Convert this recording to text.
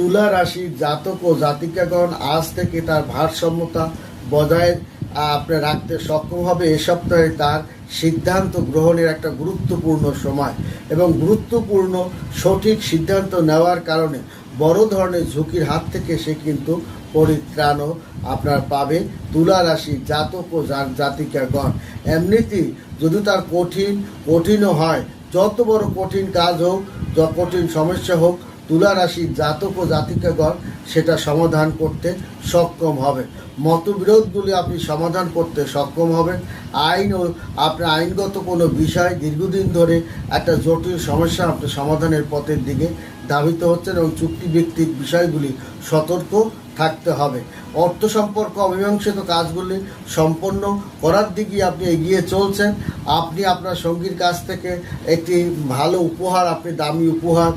তুলা রাশির জাতক ও জাতিকাগণ আজ থেকে তার ভারসাম্যতা বজায় আপনি রাখতে সক্ষম হবে। এ সপ্তাহে তার সিদ্ধান্ত গ্রহণের একটা গুরুত্বপূর্ণ সময় এবং গুরুত্বপূর্ণ সঠিক সিদ্ধান্ত নেওয়ার কারণে বড় ধরনের ঝুঁকির হাত থেকে সে কিন্তু পরিত্রাণও আপনার পাবে। তুলা রাশি জাতক ও জাতিকাগণ, এমনিতেই যদি তার কঠিন, কঠিনও হয়, যত বড় কঠিন কাজ হোক, যত কঠিন সমস্যা হোক তুলা রাশির জাতক ও জাতিকাগণ সেটা সমাধান করতে সক্ষম হবে। মতবিরোধগুলি আপনি সমাধান করতে সক্ষম হবেন। আইন ও আপনার আইনগত কোনো বিষয় দীর্ঘদিন ধরে একটা জটিল সমস্যা আপনি সমাধানের পথের দিকে ধাবিত হচ্ছেন এবং চুক্তিভিত্তিক বিষয়গুলি সতর্ক থাকতে হবে। অর্থ সম্পর্ক অমীমাংসিত কাজগুলি সম্পন্ন করার দিকে আপনি এগিয়ে চলছেন। আপনি আপনার সঙ্গীর কাছ থেকে একটি ভালো উপহার, আপনি দামি উপহার